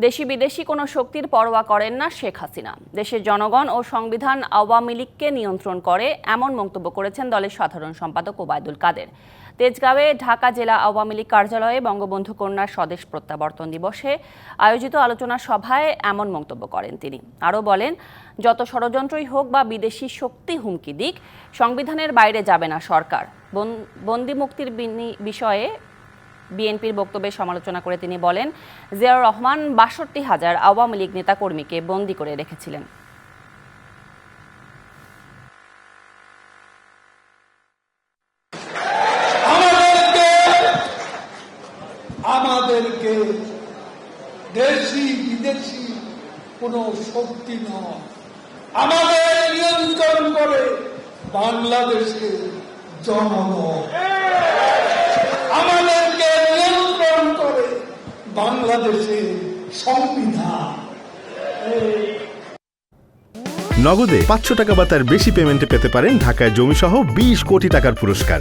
দেশি বিদেশি কোনো শক্তির পরোয়া করেন না শেখ হাসিনা। দেশের জনগণ ও সংবিধান আওয়ামী লীগকে নিয়ন্ত্রণ করে এমন মন্তব্য করেছেন দলের সাধারণ সম্পাদক ওবায়দুল কাদের। তেজগাঁওয়ে ঢাকা জেলা আওয়ামী লীগ কার্যালয়ে বঙ্গবন্ধু কন্যার স্বদেশ প্রত্যাবর্তন দিবসে আয়োজিত আলোচনা সভায় এমন মন্তব্য করেন তিনি। আরও বলেন, যত ষড়যন্ত্রই হোক বা বিদেশি শক্তি হুমকি দিক, সংবিধানের বাইরে যাবে না সরকার। বন- বন্দি মুক্তির বিষয়ে বিএনপির বক্তব্যের সমালোচনা করে তিনি বলেন, জিয়াউর রহমান বাষট্টি হাজার আওয়ামী লীগ নেতাকর্মীকে বন্দি করে রেখেছিলেন। আমাদেরকে দেশি, বিদেশি কোন শক্তি নয়। আমাদের নিয়ন্ত্রণ করে জনগণ আমাদেরকে নিয়ন্ত্রণ করে বাংলাদেশের সংবিধান। নগদে পাঁচশো টাকা বা তার বেশি পেমেন্টে পেতে পারেন ঢাকায় জমিসহ বিশ কোটি টাকার পুরস্কার।